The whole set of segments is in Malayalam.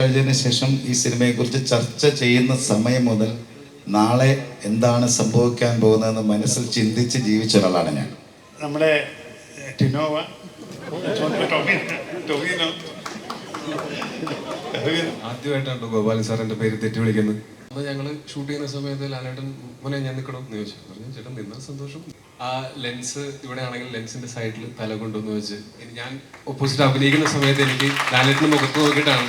കഴിഞ്ഞതിന് ശേഷം ഈ സിനിമയെക്കുറിച്ച് ചർച്ച ചെയ്യുന്ന സമയം മുതൽ നാളെ എന്താണ് സംഭവിക്കാൻ പോകുന്നതെന്ന് മനസ്സിൽ ചിന്തിച്ച് ജീവിച്ച ഒരാളാണ് ഞാൻ. നമ്മുടെ ടിനോവ. ആദ്യമായിട്ടാണ് ഗോപാലൻ സാർ എന്റെ പേര് തെറ്റി വിളിക്കുന്നത് അപ്പോൾ ഞങ്ങൾ ഷൂട്ട് ചെയ്യുന്ന സമയത്ത് ലാലേട്ടൻ മോനെ ഞാൻ നിൽക്കണം എന്ന് ചോദിച്ചു. പറഞ്ഞു ചേട്ടൻ നിന്നാൽ സന്തോഷം. ആ ലെൻസ് ഇവിടെ ആണെങ്കിൽ ലെൻസിന്റെ സൈഡിൽ തല കൊണ്ടുവന്ന് വെച്ച് ഇനി ഞാൻ ഓപ്പോസിറ്റ് അഭിനയിക്കുന്ന സമയത്ത് എനിക്ക് ലാലേട്ടന്റെ മുഖത്ത് നോക്കിയിട്ടാണ്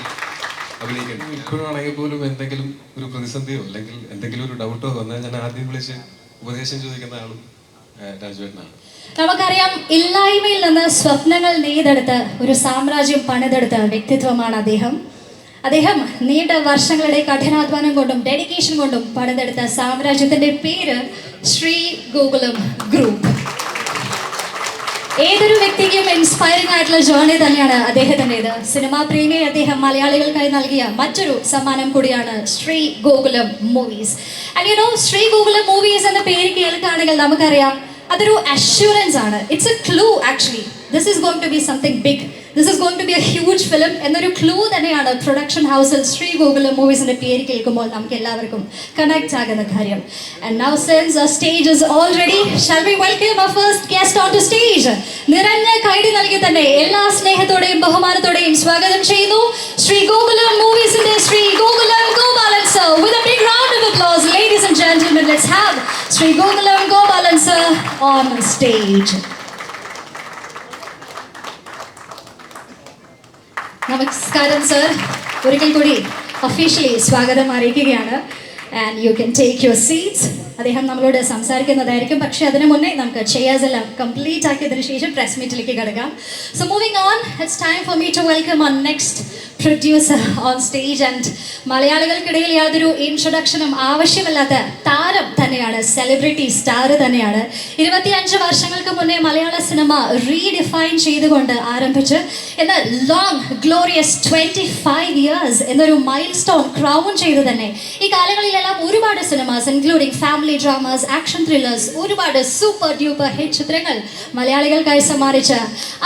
അഭിനയിക്കുന്നത് ഇപ്പോഴാണെങ്കിൽ പോലും എന്തെങ്കിലും ഒരു പ്രതിസന്ധിയോ അല്ലെങ്കിൽ എന്തെങ്കിലും ഒരു ഡൗട്ടോ വന്നാൽ ഞാൻ ആദ്യം വിളിച്ച് ഉപദേശം ചോദിക്കുന്ന ആളും രാജുവേട്ടനാണ്. നമുക്കറിയാം ഇല്ലായ്മയിൽ നിന്ന് സ്വപ്നങ്ങൾ നെയ്തെടുത്ത് ഒരു സാമ്രാജ്യം പണിതെടുത്ത വ്യക്തിത്വമാണ് അദ്ദേഹം. അദ്ദേഹം നീണ്ട വർഷങ്ങളുടെ കഠിനാധ്വാനം കൊണ്ടും ഡെഡിക്കേഷൻ കൊണ്ടും പണിതെടുത്ത സാമ്രാജ്യത്തിന്റെ പേര് ശ്രീ ഗോകുലം ഗ്രൂപ്പ്. ഏതൊരു വ്യക്തിക്കും ഇൻസ്പയറിംഗ് ആയിട്ടുള്ള ജേർണി തന്നെയാണ് അദ്ദേഹത്തിന്റെത്. സിനിമാ പ്രേമി അദ്ദേഹം മലയാളികൾക്കായി നൽകിയ മറ്റൊരു സമ്മാനം കൂടിയാണ് Sree Gokulam movies and you know Sree Gokulam movies എന്ന പേര് കേൾക്കുകയാണെങ്കിൽ നമുക്കറിയാം അതൊരു അഷ്യൂറൻസ് ആണ്. It's a clue actually this is going to be something big this is going to be a huge film എന്നൊരു ക്ലൂ തന്നെയാണ് പ്രൊഡക്ഷൻ ഹൗസിൽ ശ്രീ ഗോകുലം മൂവീസിന്റെ പേര് കേൾക്കുമ്പോൾ നമുക്ക് എല്ലാവർക്കും കണക്ട് ആകുന്ന കാര്യം. And now since a stage is all ready shall we welcome our first guest onto stage? നിറഞ്ഞ കൈഡി നൽകി തന്നെ എല്ലാ സ്നേഹത്തോടെയും ബഹുമാനത്തോടെയും സ്വാഗതം ചെയ്യുന്നു. Shri Gokulam മൂവീസിന്റെ Sree Gokulam Gopalan sir with a big round of applause ladies and gentlemen let's have Sree Gokulam Gopalan sir on stage. നമസ്കാരം സർ ഒരിക്കൽ കൂടി ഒഫീഷ്യലി സ്വാഗതം അറിയിക്കുകയാണ്. And you can take your seats അദ്ദേഹം നമ്മളോട് സംസാരിക്കുന്നതായിരിക്കും. പക്ഷേ അതിനു മുന്നേ നമുക്ക് ചെയ്യാസ് എല്ലാം കംപ്ലീറ്റ് ആക്കിയതിനു ശേഷം പ്രസ് മീറ്റിലേക്ക് കിടക്കാം. So moving on it's time for me to welcome on next producer on stage and മലയാളികൾക്കിടയിൽ യാതൊരു ഇൻട്രൊഡക്ഷനും ആവശ്യമില്ലാത്ത താരം തന്നെയാണ് സെലിബ്രിറ്റി സ്റ്റാർ തന്നെയാണ്. ഇരുപത്തിയഞ്ച് വർഷങ്ങൾക്ക് മുന്നേ മലയാള സിനിമ റീഡിഫൈൻ ചെയ്തുകൊണ്ട് ആരംഭിച്ച് എന്ന long glorious twenty five years എന്നൊരു മൈൽ സ്റ്റോൺ ക്രൗൺ ചെയ്ത് തന്നെ. ഈ കാലങ്ങളിലെല്ലാം ഒരുപാട് cinemas including family dramas action thrillers ഒരുപാട് സൂപ്പർ ഡ്യൂപ്പർ ഹിറ്റ് ചിത്രങ്ങൾ മലയാളികൾക്കായി സമ്മാനിച്ച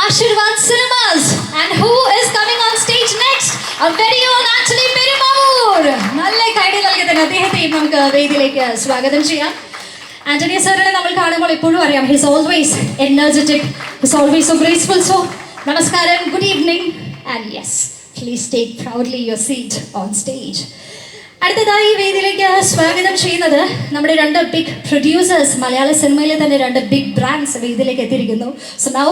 Aashirvad cinemas. And who is coming on stage next a very own Antony Perumbavoor. നല്ല കൈഡി നൽകി തന്നെ അദ്ദേഹത്തെയും നമുക്ക് വേദിയിലേക്ക് സ്വാഗതം ചെയ്യാം. ആന്റണി സാറിനെ നമ്മൾ കാണുമ്പോൾ എപ്പോഴും അറിയാം he's always energetic he's always so graceful so നമസ്കാരം good evening and yes please take proudly your seat on stage അടുത്തതായി ഈ വേദിയിലേക്ക് സ്വാഗതം ചെയ്യുന്നത് നമ്മുടെ രണ്ട് ബിഗ് പ്രൊഡ്യൂസേഴ്സ് മലയാള സിനിമയിലെ തന്നെ രണ്ട് ബിഗ് ബ്രാൻഡ്സ് വേദിയിലേക്ക് എത്തിയിരിക്കുന്നു. So now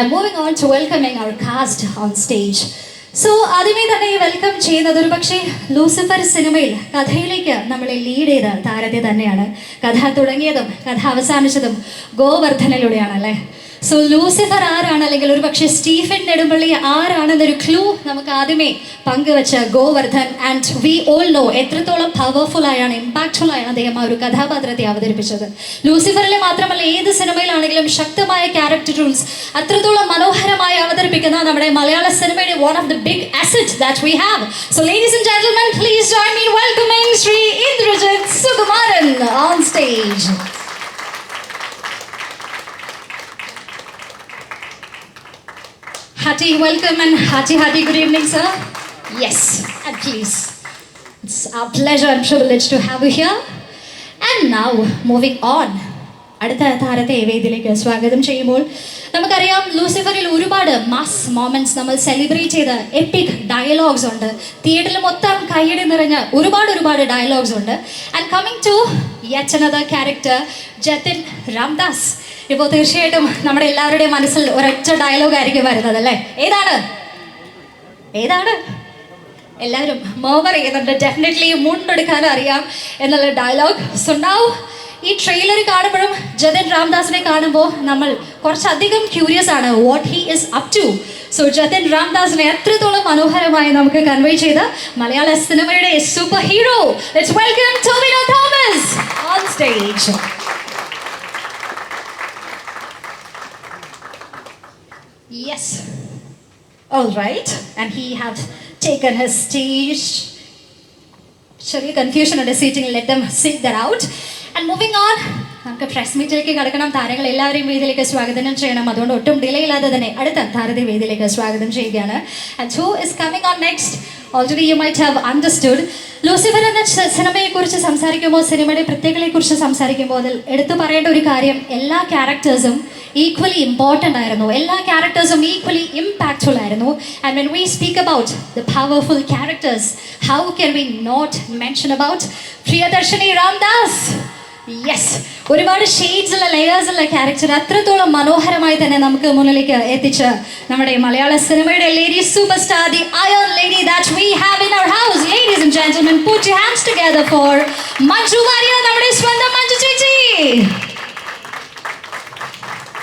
I moving on to welcoming our cast on stage so ആദ്യമേ തന്നെ വെൽക്കം ചെയ്യുന്നത് ഒരു പക്ഷേ ലൂസിഫർ സിനിമയിൽ കഥയിലേക്ക് നമ്മളെ ലീഡ് ചെയ്ത താരത്തെ തന്നെയാണ്. കഥ തുടങ്ങിയതും കഥ അവസാനിച്ചതും ഗോവർദ്ധനിലൂടെയാണ് അല്ലേ സോ ലൂസിഫർ ആരാണ്? അല്ലെങ്കിൽ ഒരു പക്ഷേ സ്റ്റീഫൻ നെടുമ്പള്ളി ആരാണെന്നൊരു ക്ലൂ നമുക്ക് ആദ്യമേ പങ്കുവച്ച Govardhan. And we all know എത്രത്തോളം പവർഫുൾ ആയാണ് ഇമ്പാക്ട്ഫുൾ ആയാണ് അദ്ദേഹം ആ ഒരു കഥാപാത്രത്തെ അവതരിപ്പിച്ചത്. ലൂസിഫറിലെ മാത്രമല്ല ഏത് സിനിമയിലാണെങ്കിലും ശക്തമായ ക്യാരക്ടർ റൂൾസ് അത്രത്തോളം മനോഹരമായി അവതരിപ്പിക്കുന്ന നമ്മുടെ മലയാള സിനിമയുടെ one of the big asset that we have so ladies and gentlemen please join me welcoming Sree Indrajith Sukumaran on stage Hearty welcome and hearty, hearty good evening, sir. Yes, and please. It's our pleasure and privilege to have you here. And now, moving on. അടുത്ത താരത്തെ വേദിയിലേക്ക് സ്വാഗതം ചെയ്യുമ്പോൾ നമുക്കറിയാം ലൂസിഫറിൽ ഒരുപാട് മാസ് മോമെന്റ്സ് നമ്മൾ സെലിബ്രേറ്റ് ചെയ്ത എപ്പിക് ഡയലോഗ്സ് ഉണ്ട് തിയേറ്ററിൽ മൊത്തം കൈയടി നിറഞ്ഞ ഒരുപാട് ഒരുപാട് ഡയലോഗ്സ് ഉണ്ട് and coming to yet another character Jathin Ramdas ഇപ്പോൾ തീർച്ചയായിട്ടും നമ്മുടെ എല്ലാവരുടെയും മനസ്സിൽ ഒരൊറ്റ ഡയലോഗ് ആയിരിക്കും വരുന്നത് അല്ലേ? ഏതാണ്? ഏതാണ്? എല്ലാവരും മോവർ ചെയ്യുന്നുണ്ട്. ഡെഫിനറ്റ്ലി മുണ്ടെടുക്കാൻ അറിയാം എന്നുള്ള ഡയലോഗ് സോ നൗ ഈ ട്രെയിലർ കാണുമ്പോഴും ജതൻ രാംദാസിനെ കാണുമ്പോൾ നമ്മൾ കുറച്ചധികം ക്യൂരിയസ് ആണ് what he is up to so Jathin രാംദാസിനെ എത്രത്തോളം മനോഹരമായി നമുക്ക് കൺവേ ചെയ്ത മലയാള സിനിമയുടെ super hero let's welcome Tovino Thomas on stage Yes. All right. And he has taken his stage. ചെറിയ കൺഫ്യൂഷൻ ഉണ്ട് seating let them sit there out and moving on നമുക്ക് പ്രസ് മീറ്റിലേക്ക് കടക്കണം. താരങ്ങൾ എല്ലാവരെയും വേദിയിലേക്ക് സ്വാഗതം ചെയ്യണം. അതുകൊണ്ട് ഒട്ടും ഡിലേ ഇല്ലാതെ തന്നെ അടുത്ത താരതി വേദിയിലേക്ക് സ്വാഗതം ചെയ്യുകയാണ്. And who is coming on next already you might have understood Lucifer എന്ന സിനിമയെ സിനിമയെക്കുറിച്ച് സംസാരിക്കുമ്പോൾ സിനിമയുടെ പ്രത്യേകതയെക്കുറിച്ച് സംസാരിക്കുമ്പോൾ അതിൽ എടുത്തു പറയേണ്ട ഒരു കാര്യം എല്ലാ ക്യാരക്ടേഴ്സും ഈക്വലി ഇമ്പോർട്ടന്റ് ആയിരുന്നു. എല്ലാ ക്യാരക്ടേഴ്സും ഈക്വലി ഇമ്പാക്റ്റ്ഫുൾ ആയിരുന്നു. And when we speak about the powerful characters how can we not mention about Priyadarshini Ramdas yes ഒരുപാട് ഷെയ്ഡ്സ് ഉള്ള ലെയേഴ്സ് ഉള്ള ക്യാരക്ടർ അത്രത്തോളം മനോഹരമായി തന്നെ നമുക്ക് മുന്നിലേക്ക് എത്തിച്ച് നമ്മുടെ മലയാള സിനിമയുടെ lady super star the iron lady that we have in our house ladies and gentlemen put your hands together for Manju Warrier നമ്മുടെ സ്വന്തം മഞ്ജു ചേച്ചി.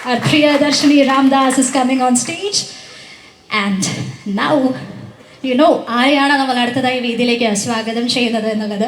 Our Priya Darshini Ramdas is coming on stage. And now, you know ആരെയാണ് നമ്മൾ അടുത്തതായി വേദിയിലേക്ക് സ്വാഗതം ചെയ്യുന്നത് എന്നുള്ളത്?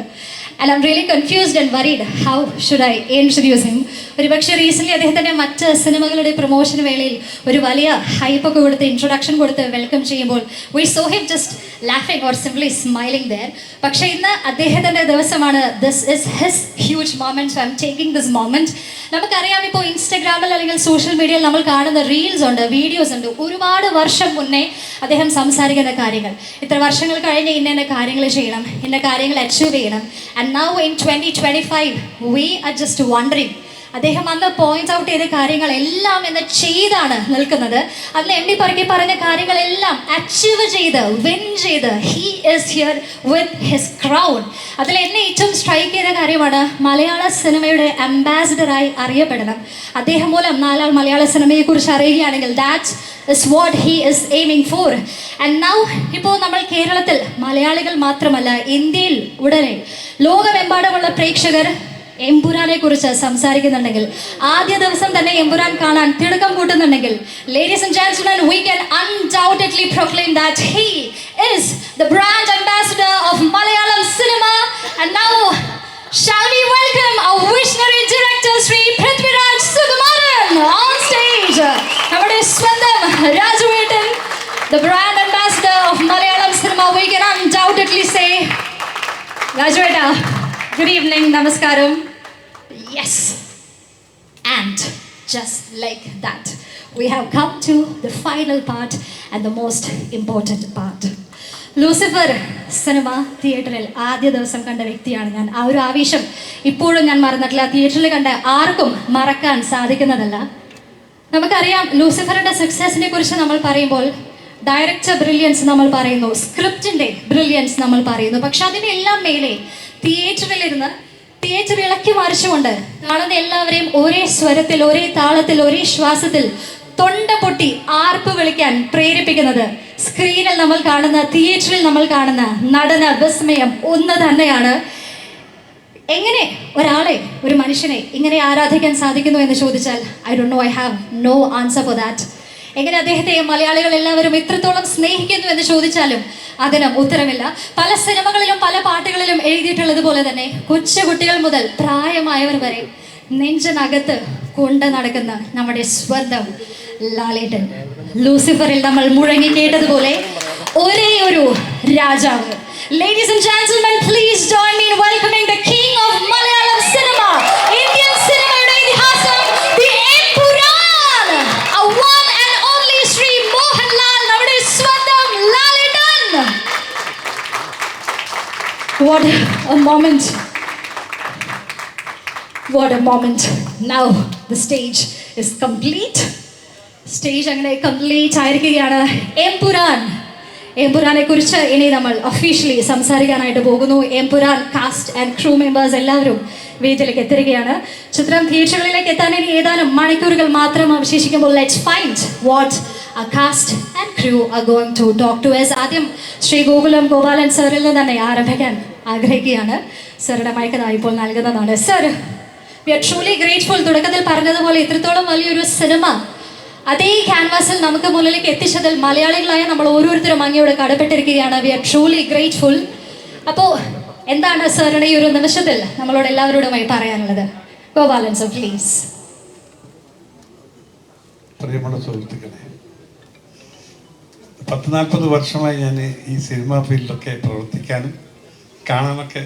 And I'm really confused and worried how should I introduce him ഒരുപക്ഷെ റീസെന്റ്ലി അദ്ദേഹത്തിന്റെ മറ്റ് സിനിമകളുടെ പ്രൊമോഷൻ വേളയിൽ ഒരു വലിയ ഹൈപ്പൊക്കെ കൊടുത്ത് ഇൻട്രൊഡക്ഷൻ കൊടുത്ത് വെൽക്കം ചെയ്യുമ്പോൾ we saw him just laughing or simply smiling there പക്ഷേ ഇന്ന് അദ്ദേഹത്തിന്റെ ദിവസമാണ്. This is his huge moment I am taking this moment നമുക്കറിയാം ഇപ്പോൾ ഇൻസ്റ്റഗ്രാമിൽ അല്ലെങ്കിൽ സോഷ്യൽ മീഡിയയിൽ നമ്മൾ കാണുന്ന റീൽസ് ഉണ്ട് വീഡിയോസ് ഉണ്ട്. ഒരുപാട് വർഷം മുന്നേ അദ്ദേഹം സംസാരിക്കുന്ന കാര്യങ്ങൾ. ഇത്ര വർഷങ്ങൾ കഴിഞ്ഞ് ഇന്ന എന്നെ കാര്യങ്ങൾ ചെയ്യണം ഇന്ന കാര്യങ്ങൾ അച്ചീവ് ചെയ്യണം. And now in twenty twenty five we are just wondering അദ്ദേഹം അന്ന് പോയിന്റ് ഔട്ട് ചെയ്ത കാര്യങ്ങളെല്ലാം എന്ന് ചെയ്താണ് നിൽക്കുന്നത്. അന്ന് എം ഡി പറക്കി പറഞ്ഞ കാര്യങ്ങളെല്ലാം അച്ചീവ് ചെയ്ത് വിൻ ചെയ്ത് he is here with his crown അതിൽ എന്നെ ഏറ്റവും സ്ട്രൈക്ക് ചെയ്ത കാര്യമാണ് മലയാള സിനിമയുടെ അംബാസിഡറായി അറിയപ്പെടണം. അദ്ദേഹം മൂലം നാലാൾ മലയാള സിനിമയെക്കുറിച്ച് അറിയുകയാണെങ്കിൽ that's is what he is aiming for and now ഇപ്പോൾ നമ്മൾ കേരളത്തിൽ മലയാളികൾ മാത്രമല്ല ഇന്ത്യയിൽ ഉടനെ ലോകമെമ്പാടുമുള്ള പ്രേക്ഷകർ എമ്പുരാനെ കുറിച്ച് സംസാരിക്കുന്നുണ്ടെങ്കിൽ ആദ്യ ദിവസം തന്നെ എമ്പുരാൻ കാണാൻ തിടുക്കം കൂട്ടുന്നുണ്ടെങ്കിൽ ladies and gentlemen we can undoubtedly proclaim that he is the brand ambassador of Malayalam cinema and now Shall we welcome our visionary director Sri Prithviraj Sukumaran on stage? നമ്മുടെ സ്വന്തം രാജുവേട്ടൻ the brand ambassador of Malayalam cinema. We can undoubtedly say രാജുവേട്ട ഗുഡ് ഈവനിങ് നമസ്കാരം. Yes and just like that. We have come to the final part and the most important part. Lucifer cinema തിയേറ്ററിൽ ആദ്യ ദിവസം കണ്ട വ്യക്തിയാണ് ഞാൻ ആ ഒരു ആവേശം ഇപ്പോഴും ഞാൻ മറന്നിട്ടില്ല തിയേറ്ററിൽ കണ്ട ആർക്കും മറക്കാൻ സാധിക്കുന്നതല്ല നമുക്കറിയാം ലൂസിഫറിന്റെ സക്സസിനെ കുറിച്ച് നമ്മൾ പറയുമ്പോൾ ഡയറക്ടർ ബ്രില്യൻസ് നമ്മൾ പറയുന്നു സ്ക്രിപ്റ്റിന്റെ ബ്രില്യൻസ് നമ്മൾ പറയുന്നു പക്ഷെ അതിനെല്ലാം മേലെ തിയേറ്ററിലിരുന്ന് തിയേറ്റർ ഇളക്കി മറിച്ചുകൊണ്ട് കാണുന്ന എല്ലാവരെയും ഒരേ സ്വരത്തിൽ ഒരേ താളത്തിൽ ഒരേ ശ്വാസത്തിൽ തൊണ്ട പൊട്ടി ആർപ്പ് വിളിക്കാൻ പ്രേരിപ്പിക്കുന്നത് സ്ക്രീനിൽ നമ്മൾ കാണുന്ന തിയേറ്ററിൽ നമ്മൾ കാണുന്ന നടന വിസ്മയം ഒന്ന് തന്നെയാണ്. എങ്ങനെ ഒരാളെ ഒരു മനുഷ്യനെ ഇങ്ങനെ ആരാധിക്കാൻ സാധിക്കുന്നു എന്ന് ചോദിച്ചാൽ I Dr know I have no answer for that എങ്ങനെ അദ്ദേഹത്തെ മലയാളികൾ എല്ലാവരും ഇത്രത്തോളം സ്നേഹിക്കുന്നു എന്ന് ചോദിച്ചാലും അതിന് ഉത്തരമില്ല. പല സിനിമകളിലും പല പാട്ടുകളിലും എഴുതിയിട്ടുള്ളത് പോലെ തന്നെ കൊച്ചു കുട്ടികൾ മുതൽ പ്രായമായവർ വരെ നെഞ്ചിനകത്ത് കൊണ്ട് നടക്കുന്ന നമ്മുടെ സ്വന്തം ലാലേട്ടൻ. ലൂസിഫറിൽ നമ്മൾ മുഴങ്ങി കേട്ടതുപോലെ ഒരേ ഒരു രാജാവ്. Ladies and gentlemen please join me in welcoming the king of What a moment. What a moment. Now the stage is complete. Stage അങ്ങനെ കംപ്ലീറ്റ് ആയിരിക്കുകയാണ് എംപുരാൻ എംപുരാനെ കുറിച്ച് ഇനി നമ്മൾ ഒഫീഷ്യലി സംസാരിക്കാനായിട്ട് പോകുന്നു Empuraan cast and crew members എല്ലാവരും വേദിയിലേക്ക് എത്തിരിക്കുകയാണ് ചിത്രം തിയേറ്ററുകളിലേക്ക് എത്താൻ ഇനി ഏതാനും മണിക്കൂറുകൾ മാത്രം അവശേഷിക്കുമ്പോൾ let's find what a cast and crew are going to talk to us ആദ്യം ശ്രീ ഗോകുലം ഗോപാലൻ സാറിൽ നിന്ന് തന്നെ ആരംഭിക്കാൻ ആഗ്രഹിക്കുകയാണ്. സാറുടെ മയക്കത ഇപ്പോൾ നൽകുന്നതാണ്. Sir we are truly grateful തുടക്കത്തിൽ പറഞ്ഞതുപോലെ ഇത്രത്തോളം വലിയൊരു സിനിമ അതേ ക്യാൻവാസിൽ നമുക്ക് മുന്നിലേക്ക് എത്തിച്ചതിൽ മലയാളികളായ നമ്മൾ ഓരോരുത്തരും അങ്ങയോട് കടപ്പെട്ടിരിക്കുകയാണ്. വി ആർ ട്രൂലി ഗ്രേറ്റ്ഫുൾ അപ്പോൾ എന്താണ് സാറിന് ഈ ഒരു നിമിഷത്തിൽ നമ്മളോട് എല്ലാവരോടുമായി പറയാനുള്ളത്? ഗോപാലൻ സർ പ്ലീസ് പത്ത് നാൽപ്പത് വർഷമായി ഞാൻ ഈ സിനിമാ ഫീൽഡൊക്കെ പ്രവർത്തിക്കാനും കാണാനൊക്കെ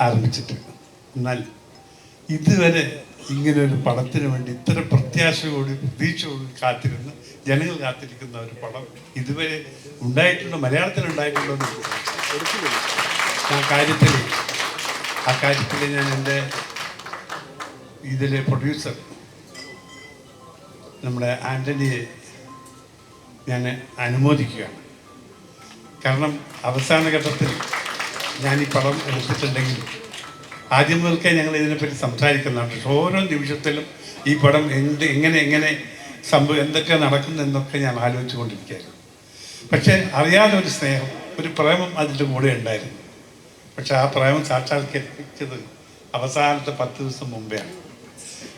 ആരംഭിച്ചിട്ടുണ്ട് എന്നാൽ ഇതുവരെ ഇങ്ങനെ ഒരു പടത്തിന് വേണ്ടി ഇത്ര പ്രത്യാശയോടും പ്രതീക്ഷയോടും കാത്തിരുന്ന് ജനങ്ങൾ കാത്തിരിക്കുന്ന ഒരു പടം ഇതുവരെ ഉണ്ടായിട്ടുണ്ട്? മലയാളത്തിൽ ഉണ്ടായിട്ടുണ്ടോ. ആ കാര്യത്തിൽ ആ കാര്യത്തിൽ ഞാൻ എന്റെ ഇതിലെ പ്രൊഡ്യൂസർ നമ്മുടെ ആന്റണിയെ ഞാൻ അനുമോദിക്കുകയാണ്. കാരണം അവസാന ഘട്ടത്തിൽ ഞാൻ ഈ പടം എടുത്തിട്ടുണ്ടെങ്കിൽ ആദ്യം മുതൽക്കേ ഞങ്ങൾ ഇതിനെപ്പറ്റി സംസാരിക്കുന്നതാണ്. പക്ഷെ ഓരോ നിമിഷത്തിലും ഈ പടം എന്ത് എങ്ങനെ എങ്ങനെ സംഭവം എന്തൊക്കെ നടക്കുന്നു എന്നൊക്കെ ഞാൻ ആലോചിച്ചു കൊണ്ടിരിക്കുകയായിരുന്നു പക്ഷേ അറിയാതെ ഒരു സ്നേഹം ഒരു പ്രേമം അതിന്റെ കൂടെ ഉണ്ടായിരുന്നു. പക്ഷെ ആ പ്രേമം സാക്ഷാത്കരിച്ചത് അവസാനത്തെ പത്ത് ദിവസം മുമ്പെയാണ്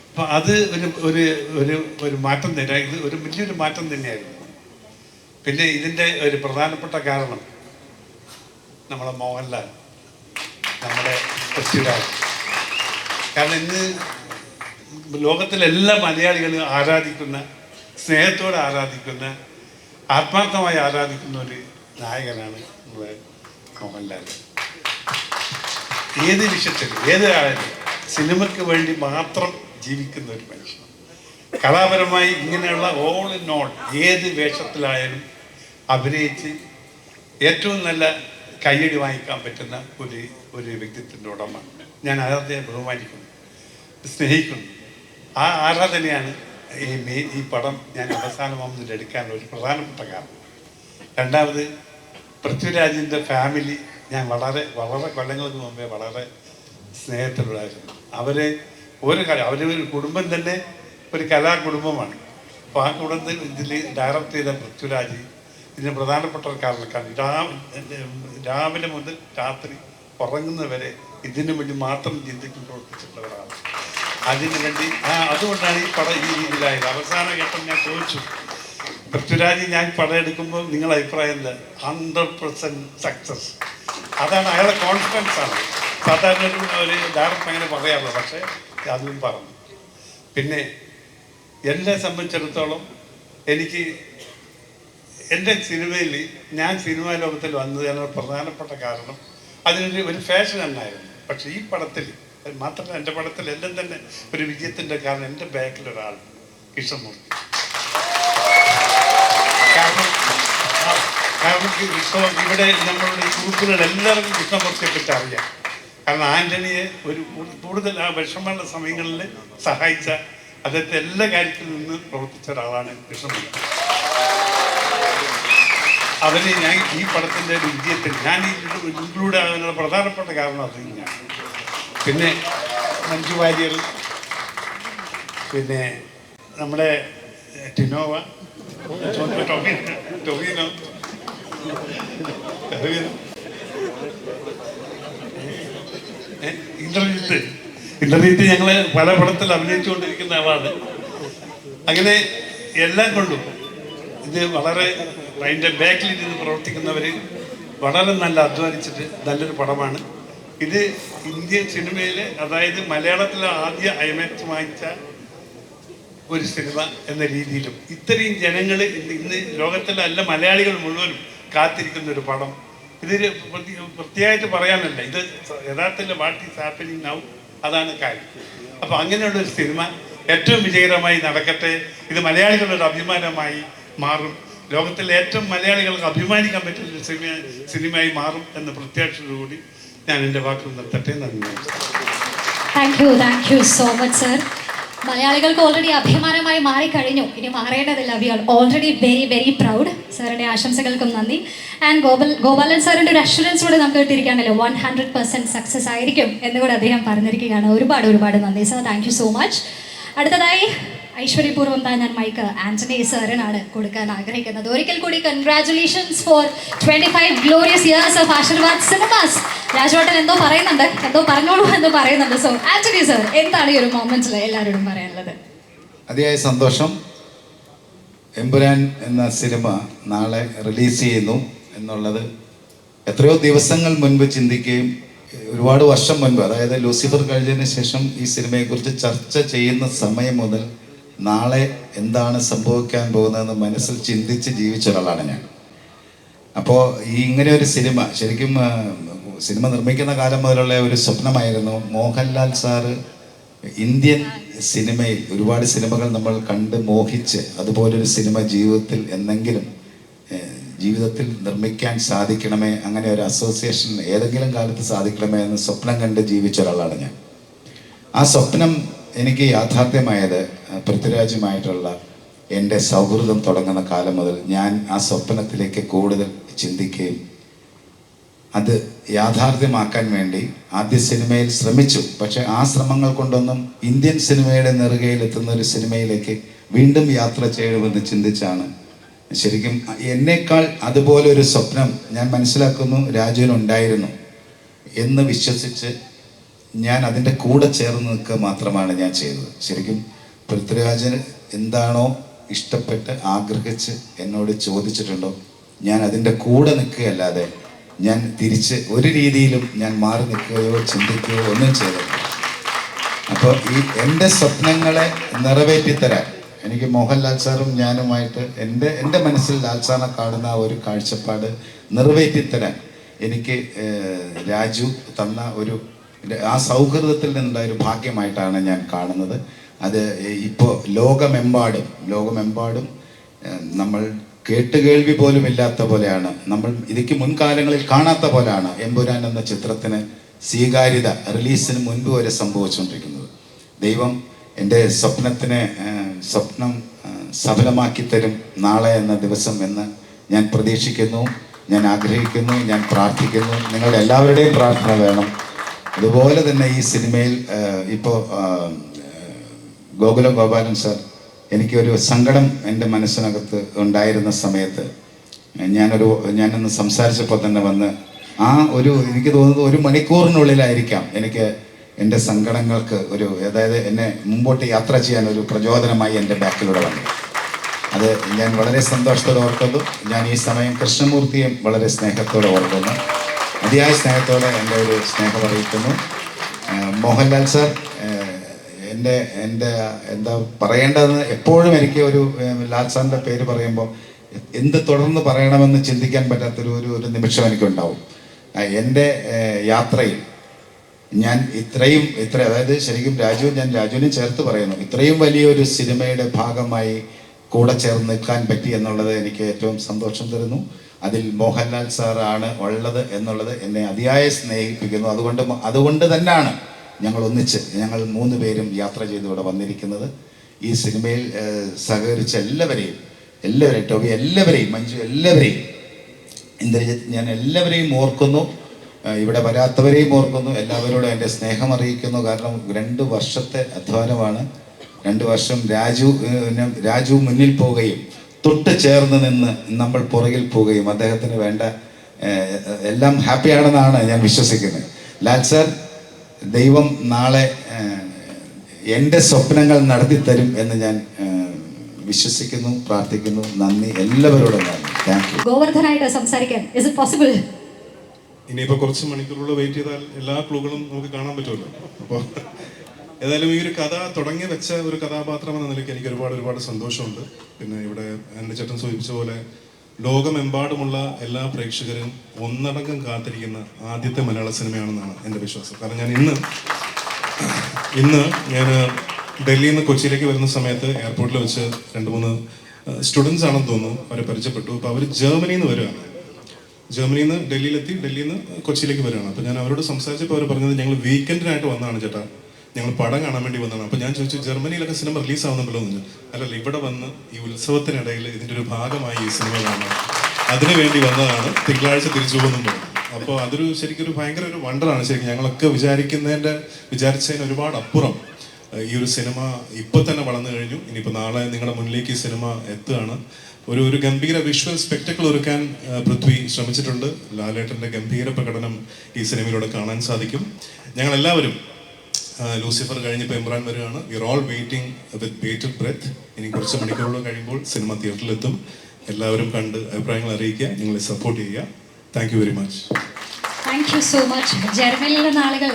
അപ്പം അത് ഒരു ഒരു ഒരു ഒരു മാറ്റം തന്നെ ഇത് ഒരു വലിയൊരു മാറ്റം തന്നെയായിരുന്നു. പിന്നെ ഇതിന്റെ ഒരു പ്രധാനപ്പെട്ട കാരണം നമ്മളെ മോഹൻലാൽ നമ്മുടെ പൃഥ്വിരാജ് കാരണം ഇന്ന് ലോകത്തിലെല്ലാ മലയാളികളും ആരാധിക്കുന്ന സ്നേഹത്തോടെ ആരാധിക്കുന്ന ആത്മാർത്ഥമായി ആരാധിക്കുന്ന ഒരു നായകനാണ് നമ്മുടെ മോഹൻലാൽ. ഏത് വിഷയത്തിൽ ഏത് ആയാലും സിനിമയ്ക്ക് വേണ്ടി മാത്രം ജീവിക്കുന്ന ഒരു മനുഷ്യൻ. കലാപരമായി ഇങ്ങനെയുള്ള ഓൾ ഇൻ ഓൾ ഏത് വേഷത്തിലായാലും അഭിനയിച്ച് ഏറ്റവും നല്ല കയ്യടി വാങ്ങിക്കാൻ പറ്റുന്ന ഒരു ഒരു വ്യക്തിത്വത്തിന്റെ ഉടമ ഞാൻ. ആരാധനയെ ബഹുമാനിക്കുന്നു സ്നേഹിക്കുന്നു. ആ ആരാധനയാണ് ഈ മെയിൻ ഈ പടം ഞാൻ അവസാനമാകുന്നതിൽ എടുക്കാനുള്ള ഒരു പ്രധാനപ്പെട്ട കാരണം. രണ്ടാമത് പൃഥ്വിരാജിന്റെ ഫാമിലി ഞാൻ വളരെ വളരെ കൊല്ലങ്ങൾക്ക് മുമ്പേ വളരെ സ്നേഹത്തിലുള്ളായിരുന്നു അവരെ ഒരു കല അവർ ഒരു കുടുംബം തന്നെ ഒരു കലാകുടുംബമാണ്. അപ്പോൾ ആ കുടുംബത്തിൽ ഇതിൽ ഡയറക്റ്റ് ചെയ്ത പൃഥ്വിരാജ് ഇതിന് പ്രധാനപ്പെട്ട ഒരു കാരണക്കാരൻ. രാവിലെ മുതൽ രാത്രി ഉറങ്ങുന്നവരെ ഇതിനു വേണ്ടി മാത്രം ചിന്തിക്കും പ്രവർത്തിച്ചിട്ടുള്ളവരാണ്. അതിനു വേണ്ടി ആ അതുകൊണ്ടാണ് ഈ പടം ഈ രീതിയിലായത്. അവസാന ഘട്ടം ഞാൻ ചോദിച്ചു പൃഥ്വിരാജ് ഞാൻ പടം എടുക്കുമ്പോൾ നിങ്ങളുടെ അഭിപ്രായം എന്താ? Hundred percent success. അതാണ് അയാളെ കോൺഫിഡൻസ് ആണ്. സാധാരണ ഒരു ഡയറക്ടർ അങ്ങനെ പറയാറില്ല പക്ഷേ അതും പറഞ്ഞു. പിന്നെ എന്നെ സംബന്ധിച്ചിടത്തോളം എനിക്ക് എന്റെ സിനിമയിൽ ഞാൻ സിനിമാ ലോകത്തിൽ വന്നതിനുള്ള പ്രധാനപ്പെട്ട കാരണം അതിനൊരു ഒരു ഫാഷൻ എന്നായിരുന്നു പക്ഷേ ഈ പടത്തിൽ മാത്രമല്ല എന്റെ പടത്തിൽ എല്ലാം തന്നെ ഒരു വിജയത്തിന്റെ കാരണം എന്റെ ബാക്കിൽ ഒരാൾ കൃഷ്ണമൂർത്തി. കാരണം കാരണം കൃഷ്ണ ഇവിടെ നമ്മളുടെ സുഹൃത്തുക്കൾ എല്ലാവർക്കും കൃഷ്ണമൂർത്തിയെ പറ്റി അറിയാം. കാരണം ആന്റണിയെ ഒരു കൂടുതൽ ആ വിഷമമുള്ള സമയങ്ങളിൽ സഹായിച്ച അദ്ദേഹത്തെ എല്ലാ കാര്യത്തിൽ നിന്ന് പ്രവർത്തിച്ച ഒരാളാണ് കൃഷ്ണമൂർത്തി. അവന് ഞാൻ ഈ പടത്തിന്റെ വിജയത്തിൽ ഞാൻ ഇൻക്ലൂഡ് ആകാനുള്ള പ്രധാനപ്പെട്ട കാരണം അത് തന്നെയാണ്. പിന്നെ മഞ്ജു വാര്യർ പിന്നെ നമ്മുടെ ടിനോവ ടൊവിനോ ഇന്ദ്രജിത്ത് ഇന്ദ്രജിത്ത് ഞങ്ങൾ പല പടത്തിൽ അഭിനയിച്ചുകൊണ്ടിരിക്കുന്ന ആളാണ്. അങ്ങനെ എല്ലാം കൊണ്ടും ഇത് വളരെ അതിന്റെ ബാക്കിൽ നിന്ന് പ്രവർത്തിക്കുന്നവർ വളരെ നല്ല അധ്വാനിച്ചിട്ട് നല്ലൊരു പടമാണ്. ഇത് ഇന്ത്യൻ സിനിമയിലെ അതായത് മലയാളത്തിലെ ആദ്യ ഐമാക്സ് വാങ്ങിച്ച ഒരു സിനിമ എന്ന രീതിയിലും ഇത്രയും ജനങ്ങൾ ഇന്ന് ലോകത്തിലെ അല്ല മലയാളികൾ മുഴുവനും കാത്തിരിക്കുന്ന ഒരു പടം. ഇതിൽ പ്രത്യേകമായിട്ട് പറയാനല്ല ഇത് യഥാർത്ഥത്തിൽ വാട്ട് ഈസ് ഹാപ്പനിങ് നൗ അതാണ് കാര്യം. അപ്പോൾ അങ്ങനെയുള്ള ഒരു സിനിമ ഏറ്റവും വിജയകരമായി നടക്കട്ടെ. ഇത് മലയാളികളുടെ അഭിമാനമായി മാറും. ലോകത്തിലെ ഏറ്റവും മലയാളികൾക്ക് അഭിമാനിക്കാൻ പറ്റുന്ന സിനിമ സിനിമയായി മാറും എന്ന പ്രത്യാക്ഷയോടുകൂടി ഞാൻ എന്റെ വാക്കുകൾ നിർത്തട്ടെ. നന്ദി. Thank you thank you so much sir മലയാളികൾക്ക് ഓൾറെഡി അഭിമാനമായി മാറിക്കഴിഞ്ഞു. ഇനി മാറേണ്ടതില്ല. We are already very very proud സാറിന്റെ ആശംസകൾക്കും നന്ദി. ആൻഡ് ഗോപാൽ ഗോപാലൻ സാറിന്റെ ഒരു അഷുറൻസ് കൂടെ നമുക്ക് കിട്ടിയിരിക്കുകയാണല്ലോ. വൺ ഹൺഡ്രഡ് പെർസെന്റ് സക്സസ് ആയിരിക്കും എന്നുകൂടെ അദ്ദേഹം പറഞ്ഞിരിക്കുകയാണ്. ഒരുപാട് ഒരുപാട് നന്ദി sir thank you so much അടുത്തതായി ഐശ്വര്യപൂർവം താൻ ഞാൻ മൈക്ക് ആന്റണി സാറിനാണ് കൊടുക്കാൻ ആഗ്രഹിക്കുന്നത്. ഒരിക്കൽ കൂടി congratulations for twenty five glorious years of Aashirvad cinemas രാജവട്ടൻ എന്തോ പറയുന്നുണ്ട്. എന്തോ പറഞ്ഞോളൂ എന്ന് പറയുന്നുണ്ട്. സോ ആന്റണി സർ എന്താണ് ഈ ഒരു മൊമെന്റ്സിൽ എല്ലാവരോടും പറയാനുള്ളത്? അതിയായ സന്തോഷം. എമ്പുരാൻ എന്ന സിനിമ നാളെ റിലീസ് ചെയ്യുന്നു എന്നുള്ളത് എത്രയോ ദിവസങ്ങൾ മുൻപ് ചിന്തിക്കുകയും ഒരുപാട് വർഷം മുൻപ് അതായത് ലൂസിഫർ കഴിഞ്ഞതിന് ശേഷം ഈ സിനിമയെക്കുറിച്ച് ചർച്ച ചെയ്യുന്ന സമയം മുതൽ നാളെ എന്താണ് സംഭവിക്കാൻ പോകുന്നതെന്ന് മനസ്സിൽ ചിന്തിച്ച് ജീവിച്ച ഒരാളാണ് ഞാൻ. അപ്പോൾ ഈ ഇങ്ങനെ ഒരു സിനിമ ശരിക്കും സിനിമ നിർമ്മിക്കുന്ന കാലം മുതലുള്ള ഒരു സ്വപ്നമായിരുന്നു. മോഹൻലാൽ സാറ് ഇന്ത്യൻ സിനിമയിൽ ഒരുപാട് സിനിമകൾ നമ്മൾ കണ്ട് മോഹിച്ച് അതുപോലൊരു സിനിമ ജീവിതത്തിൽ എന്നെങ്കിലും ജീവിതത്തിൽ നിർമ്മിക്കാൻ സാധിക്കണമേ അങ്ങനെ ഒരു അസോസിയേഷൻ ഏതെങ്കിലും കാലത്ത് സാധിക്കണമേ എന്ന് സ്വപ്നം കണ്ട് ജീവിച്ച ഒരാളാണ് ഞാൻ. ആ സ്വപ്നം എനിക്ക് യാഥാർത്ഥ്യമായത് പൃഥ്വിരാജുമായിട്ടുള്ള എന്റെ സൗഹൃദം തുടങ്ങുന്ന കാലം മുതൽ ഞാൻ ആ സ്വപ്നത്തിലേക്ക് കൂടുതൽ ചിന്തിക്കുകയും അത് യാഥാർത്ഥ്യമാക്കാൻ വേണ്ടി ആദ്യ സിനിമയിൽ ശ്രമിച്ചു. പക്ഷെ ആ ശ്രമങ്ങൾ കൊണ്ടൊന്നും ഇന്ത്യൻ സിനിമയുടെ നെറുകയിൽ എത്തുന്ന ഒരു സിനിമയിലേക്ക് വീണ്ടും യാത്ര ചെയ്യണമെന്ന് ചിന്തിച്ചാണ്. ശരിക്കും എന്നേക്കാൾ അതുപോലെ ഒരു സ്വപ്നം ഞാൻ മനസ്സിലാക്കുന്നു രാജുവിനുണ്ടായിരുന്നു എന്ന് വിശ്വസിച്ച് ഞാൻ അതിന്റെ കൂടെ ചേർന്ന് നിൽക്കുക മാത്രമാണ് ഞാൻ ചെയ്തത്. ശരിക്കും പൃഥ്വിരാജന് എന്താണോ ഇഷ്ടപ്പെട്ട് ആഗ്രഹിച്ച് എന്നോട് ചോദിച്ചിട്ടുണ്ടോ ഞാൻ അതിന്റെ കൂടെ നിൽക്കുകയല്ലാതെ ഞാൻ തിരിച്ച് ഒരു രീതിയിലും ഞാൻ മാറി നിൽക്കുകയോ ചിന്തിക്കുകയോ ഒന്നും ചെയ്തില്ല അപ്പോൾ ഈ എന്റെ സ്വപ്നങ്ങളെ നിറവേറ്റിത്തരാൻ എനിക്ക് മോഹൻലാൽ സാറും ഞാനുമായിട്ട് എന്റെ എന്റെ മനസ്സിൽ ലാൽ സാറിനെ കാണുന്ന ഒരു കാഴ്ചപ്പാട് നിറവേറ്റിത്തരാൻ എനിക്ക് രാജു തന്ന ഒരു ആ സൗഹൃദത്തിൽ നിന്നുള്ള ഒരു ഭാഗ്യമായിട്ടാണ് ഞാൻ കാണുന്നത്. അത് ഇപ്പോൾ ലോകമെമ്പാടും ലോകമെമ്പാടും നമ്മൾ കേട്ടുകേൾവി പോലും ഇല്ലാത്ത പോലെയാണ്. നമ്മൾ ഇതിക്ക് മുൻകാലങ്ങളിൽ കാണാത്ത പോലെയാണ് എമ്പുരാൻ എന്ന ചിത്രത്തിന് സ്വീകാര്യത റിലീസിന് മുൻപ് വരെ സംഭവിച്ചുകൊണ്ടിരിക്കുന്നത്. ദൈവം എന്റെ സ്വപ്നത്തിനെ സ്വപ്നം സഫലമാക്കി തരും നാളെ എന്ന ദിവസം എന്ന് ഞാൻ പ്രതീക്ഷിക്കുന്നു. ഞാൻ ആഗ്രഹിക്കുന്നു ഞാൻ പ്രാർത്ഥിക്കുന്നു. നിങ്ങളുടെ എല്ലാവരുടെയും പ്രാർത്ഥന വേണം. അതുപോലെ തന്നെ ഈ സിനിമയിൽ ഇപ്പോൾ ഗോകുലം ഗോപാലൻ സാർ എനിക്കൊരു സങ്കടം എന്റെ മനസ്സിനകത്ത് ഉണ്ടായിരുന്ന സമയത്ത് ഞാനൊരു ഞാനൊന്ന് സംസാരിച്ചപ്പോൾ തന്നെ വന്ന് ആ ഒരു എനിക്ക് തോന്നുന്നത് ഒരു മണിക്കൂറിനുള്ളിലായിരിക്കാം എനിക്ക് എന്റെ സങ്കടങ്ങൾക്ക് ഒരു അതായത് എന്നെ മുമ്പോട്ട് യാത്ര ചെയ്യാൻ ഒരു പ്രചോദനമായി എന്റെ ബാക്കിലൂടെ വന്നു. അത് ഞാൻ വളരെ സന്തോഷത്തോടെ ഓർക്കുന്നു. ഞാൻ ഈ സമയം കൃഷ്ണമൂർത്തിയെ വളരെ സ്നേഹത്തോടെ ഓർക്കുന്നു. അതിയായ സ്നേഹത്തോടെ എന്റെ ഒരു സ്നേഹം അറിയിക്കുന്നു. മോഹൻലാൽ സാർ എന്റെ എന്റെ എന്താ പറയേണ്ടതെന്ന് എപ്പോഴും എനിക്ക് ഒരു ലാൽ സാറിന്റെ പേര് പറയുമ്പോൾ എന്ത് തുടർന്ന് പറയണമെന്ന് ചിന്തിക്കാൻ പറ്റാത്തൊരു ഒരു ഒരു നിമിഷം എനിക്കുണ്ടാവും. എന്റെ യാത്രയിൽ ഞാൻ ഇത്രയും ഇത്ര അതായത് ശരിക്കും രാജു ഞാൻ രാജുവിനെ ചേർത്ത് പറയുന്നു. ഇത്രയും വലിയൊരു സിനിമയുടെ ഭാഗമായി കൂടെ ചേർന്ന് നിൽക്കാൻ പറ്റി എന്നുള്ളത് എനിക്ക് ഏറ്റവും സന്തോഷം തരുന്നു. അതിൽ മോഹൻലാൽ സാറാണ് ഉള്ളത് എന്നുള്ളത് എന്നെ അതിയായ സ്നേഹിപ്പിക്കുന്നു. അതുകൊണ്ട് അതുകൊണ്ട് തന്നെയാണ് ഞങ്ങൾ ഒന്നിച്ച് ഞങ്ങൾ മൂന്ന് പേരും യാത്ര ചെയ്ത് ഇവിടെ വന്നിരിക്കുന്നത്. ഈ സിനിമയിൽ സഹകരിച്ച എല്ലാവരെയും എല്ലാവരെയും ടോബി എല്ലാവരെയും മഞ്ജു എല്ലാവരെയും ഇന്ദ്രജിത്ത് ഞാൻ എല്ലാവരെയും ഓർക്കുന്നു. ഇവിടെ വരാത്തവരെയും ഓർക്കുന്നു. എല്ലാവരോടും എന്റെ സ്നേഹം അറിയിക്കുന്നു. കാരണം രണ്ട് വർഷത്തെ അധ്വാനമാണ്. രണ്ട് വർഷം രാജു രാജു മുന്നിൽ പോവുകയും തൊട്ട് ചേർന്ന് നിന്ന് നമ്മൾ പുറകിൽ പോവുകയും അദ്ദേഹത്തിന് വേണ്ട എല്ലാം ഹാപ്പിയാണെന്നാണ് ഞാൻ വിശ്വസിക്കുന്നത്. ലാൽ സർ ദൈവം നാളെ എന്റെ സ്വപ്നങ്ങൾ നടത്തിത്തരും എന്ന് ഞാൻ വിശ്വസിക്കുന്നു പ്രാർത്ഥിക്കുന്നു. നന്ദി എല്ലാവരോടും ഇനിയിപ്പോ ഗോവർദ്ധനായിട്ട് സംസാരിക്കാൻ ഇസ് ഇറ്റ് പോസിബിൾ ഇനിയിപ്പോൾ കുറച്ച് മണിക്കൂറുകൾ വെയിറ്റ് ചെയ്താൽ എല്ലാ ക്ലൂകളും നമുക്ക് കാണാൻ പറ്റുമല്ലോ. അപ്പോൾ ഏതായാലും ഈ ഒരു കഥ തുടങ്ങി വെച്ച ഒരു കഥാപാത്രം എന്ന നിലയ്ക്ക് എനിക്ക് ഒരുപാട് ഒരുപാട് സന്തോഷമുണ്ട്. പിന്നെ ഇവിടെ എന്റെ ചേട്ടൻ സൂചിപ്പിച്ച പോലെ ലോകമെമ്പാടുമുള്ള എല്ലാ പ്രേക്ഷകരും ഒന്നടങ്കം കാത്തിരിക്കുന്ന ആദ്യത്തെ മലയാള സിനിമയാണെന്നാണ് എന്റെ വിശ്വാസം. കാരണം ഞാൻ ഇന്ന് ഇന്ന് ഞാൻ ഡൽഹിയിൽ നിന്ന് കൊച്ചിയിലേക്ക് വരുന്ന സമയത്ത് എയർപോർട്ടിൽ വെച്ച് രണ്ട് മൂന്ന് സ്റ്റുഡൻസ് ആണെന്ന് തോന്നുന്നു. അവരെ പരിചയപ്പെട്ടു. അപ്പോൾ അവർ ജർമ്മനിയിൽ നിന്ന് വരുവാണ് ജർമ്മനിയിൽ നിന്ന് ഡൽഹിയിലെത്തി ഡൽഹിയിൽ നിന്ന് കൊച്ചിയിലേക്ക് വരുവാണ് അപ്പോൾ ഞാൻ അവരോട് സംസാരിച്ചപ്പോൾ അവർ പറഞ്ഞത് ഞങ്ങൾ വീക്കെൻഡിനായിട്ട് വന്നതാണ് ചേട്ടാ. ഞങ്ങൾ പടം കാണാൻ വേണ്ടി വന്നതാണ്. അപ്പോൾ ഞാൻ ചോദിച്ചു ജർമ്മനിയിലൊക്കെ സിനിമ റിലീസ് ആവുന്നുണ്ടല്ലോ എന്ന്. അല്ലല്ല ഇവിടെ വന്ന് ഈ ഉത്സവത്തിനിടയിൽ ഇതിന്റെ ഒരു ഭാഗമായി ഈ സിനിമ കാണാൻ. അതിനു വേണ്ടി വന്നതാണ് തിങ്കളാഴ്ച തിരിച്ചു പോകുന്നുണ്ട് അപ്പോൾ അതൊരു ശരിക്കും ഒരു ഭയങ്കര ഒരു വണ്ടറാണ് ശരിക്കും. ഞങ്ങളൊക്കെ വിചാരിക്കുന്നതിന്റെ വിചാരിച്ചതിന് ഒരുപാട് അപ്പുറം ഈ ഒരു സിനിമ ഇപ്പൊ തന്നെ വളർന്നു കഴിഞ്ഞു. ഇനിയിപ്പോൾ നാളെ നിങ്ങളുടെ മുന്നിലേക്ക് ഈ സിനിമ എത്തുകയാണ്. ഒരു ഒരു ഗംഭീര വിഷ്വൽ സ്പെക്ടക്കിൾ ഒരുക്കാൻ പൃഥ്വി ശ്രമിച്ചിട്ടുണ്ട്. ലാലേട്ടന്റെ ഗംഭീര പ്രകടനം ഈ സിനിമയിലൂടെ കാണാൻ സാധിക്കും. ഞങ്ങൾ ലൂസിഫർ കഴിഞ്ഞിപ്പോൾ ഇമ്രാൻ വരികയാണ്. Are all waiting with bated breath ഇനി കുറച്ച് മണിക്കൂറുകൾ കഴിയുമ്പോൾ സിനിമ തിയേറ്ററിലെത്തും. എല്ലാവരും കണ്ട് അഭിപ്രായങ്ങൾ അറിയിക്കുക നിങ്ങളെ സപ്പോർട്ട് ചെയ്യുക. Thank very much thank you so much ജർമ്മനിയിലെ നാളുകൾ